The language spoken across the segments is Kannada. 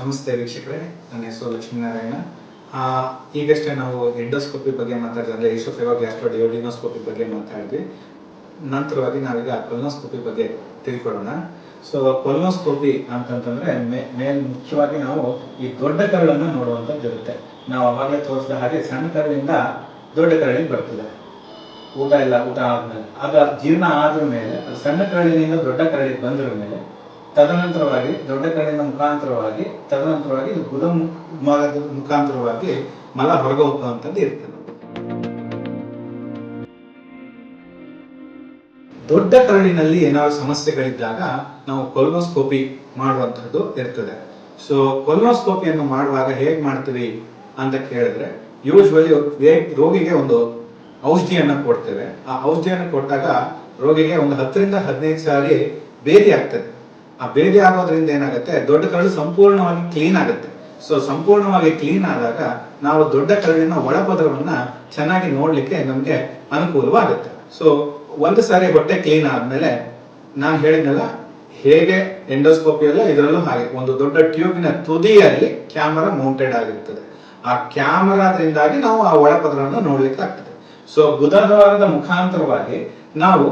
ನಮಸ್ತೆ ವೀಕ್ಷಕರೇ, ನನ್ನ ಹೆಸರು ಲಕ್ಷ್ಮೀನಾರಾಯಣ. ಈಗಷ್ಟೇ ನಾವು ಎಂಡೋಸ್ಕೋಪಿ ಬಗ್ಗೆ ಮಾತಾಡಿದ್ರೆ ಅಂದರೆ ಈಸೋಫೆಗೋ ಗ್ಯಾಸ್ಟ್ರೋ ಡಿಯೋಡಿನೋಸ್ಕೋಪಿ ಬಗ್ಗೆ ಮಾತಾಡಿದ್ವಿ ನಂತರವಾಗಿ ನಾವೀಗ ಕೊಲೋನೋಸ್ಕೋಪಿ ಬಗ್ಗೆ ತಿಳ್ಕೊಳ್ಳೋಣ. ಸೊ ಕೊಲೋನೋಸ್ಕೋಪಿ ಅಂತಂತಂದ್ರೆ ಮೇಲ್ ಮುಖ್ಯವಾಗಿ ನಾವು ಈ ದೊಡ್ಡ ಕರಳನ್ನು ನೋಡುವಂಥದ್ದು ಇರುತ್ತೆ. ನಾವು ಅವಾಗಲೇ ತೋರಿಸಿದ ಹಾಗೆ ಸಣ್ಣ ಕರಳಿಂದ ದೊಡ್ಡ ಕರಳಿಗೆ ಬರ್ತದೆ. ಊಟ ಇಲ್ಲ ಊಟ ಆದ್ಮೇಲೆ. ಆಗ ಜೀರ್ಣ ಆದ್ರ ಮೇಲೆ, ಸಣ್ಣ ಕರಳಿನಿಂದ ದೊಡ್ಡ ಕರಳಿಗೆ ಬಂದ್ರ ಮೇಲೆ ತದನಂತರವಾಗಿ ದೊಡ್ಡ ಕಣ್ಣಿನ ಮುಖಾಂತರವಾಗಿ, ತದನಂತರವಾಗಿ ಇದು ಬುಧ ಭಾಗದ ಮುಖಾಂತರವಾಗಿ ಮಲ ಹೊರಗೆ ಹೋಗುವಂಥದ್ದು ಇರ್ತದೆ. ದೊಡ್ಡ ಕರಳಿನಲ್ಲಿ ಏನಾದ್ರು ಸಮಸ್ಯೆಗಳಿದ್ದಾಗ ನಾವು ಕೊಲ್ನೋಸ್ಕೋಪಿ ಮಾಡುವಂಥದ್ದು ಇರ್ತದೆ. ಸೊ ಕೊಲ್ನೋಸ್ಕೋಪಿಯನ್ನು ಮಾಡುವಾಗ ಹೇಗೆ ಮಾಡ್ತೀವಿ ಅಂತ ಕೇಳಿದ್ರೆ ಯೂಶ್ವಲಿ ರೋಗಿಗೆ ಒಂದು ಔಷಧಿಯನ್ನು ಕೊಡ್ತೇವೆ. ಆ ಔಷಧಿಯನ್ನು ಕೊಟ್ಟಾಗ ರೋಗಿಗೆ ಒಂದು ಹತ್ತರಿಂದ ಹದಿನೈದು ಸಾರಿ ಬೇರೆ ಆಗ್ತದೆ. ಆ ಭೇದಿ ಆಗೋದ್ರಿಂದ ಏನಾಗುತ್ತೆ? ದೊಡ್ಡ ಕರಳು ಸಂಪೂರ್ಣವಾಗಿ ಕ್ಲೀನ್ ಆಗುತ್ತೆ. ಸೊ ಸಂಪೂರ್ಣವಾಗಿ ಕ್ಲೀನ್ ಆದಾಗ ನಾವು ದೊಡ್ಡ ಕರಳಿನ ಒಳಪದರವನ್ನ ಚೆನ್ನಾಗಿ ನೋಡ್ಲಿಕ್ಕೆ ನಮ್ಗೆ ಅನುಕೂಲವಾಗುತ್ತೆ. ಸೊ ಒಂದು ಸಾರಿ ಹೊಟ್ಟೆ ಕ್ಲೀನ್ ಆದ್ಮೇಲೆ ನಾನು ಹೇಳಿದ್ನಲ್ಲ, ಹೇಗೆ ಎಂಡೋಸ್ಕೋಪಿಯಲ್ಲ ಇದರಲ್ಲೂ ಹಾಗೆ. ಒಂದು ದೊಡ್ಡ ಟ್ಯೂಬಿನ ತುದಿಯಲ್ಲಿ ಕ್ಯಾಮರಾ ಮೌಂಟೆಡ್ ಆಗಿರ್ತದೆ. ಆ ಕ್ಯಾಮರಾದ್ರಿಂದಾಗಿ ನಾವು ಆ ಒಳಪದರವನ್ನು ನೋಡ್ಲಿಕ್ಕೆ ಆಗ್ತದೆ. ಸೊ ಗುದದ್ವಾರದ ಮುಖಾಂತರವಾಗಿ ನಾವು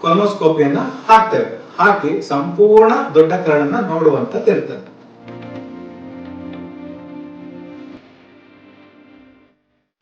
ಕೊಲೋಸ್ಕೋಪಿಯನ್ನ ಹಾಕ್ತೇವೆ. ಹಾಕಿ ಸಂಪೂರ್ಣ ದೊಡ್ಡ ಕರಡನ್ನ ನೋಡುವಂತದ್ದು ಇರ್ತದೆ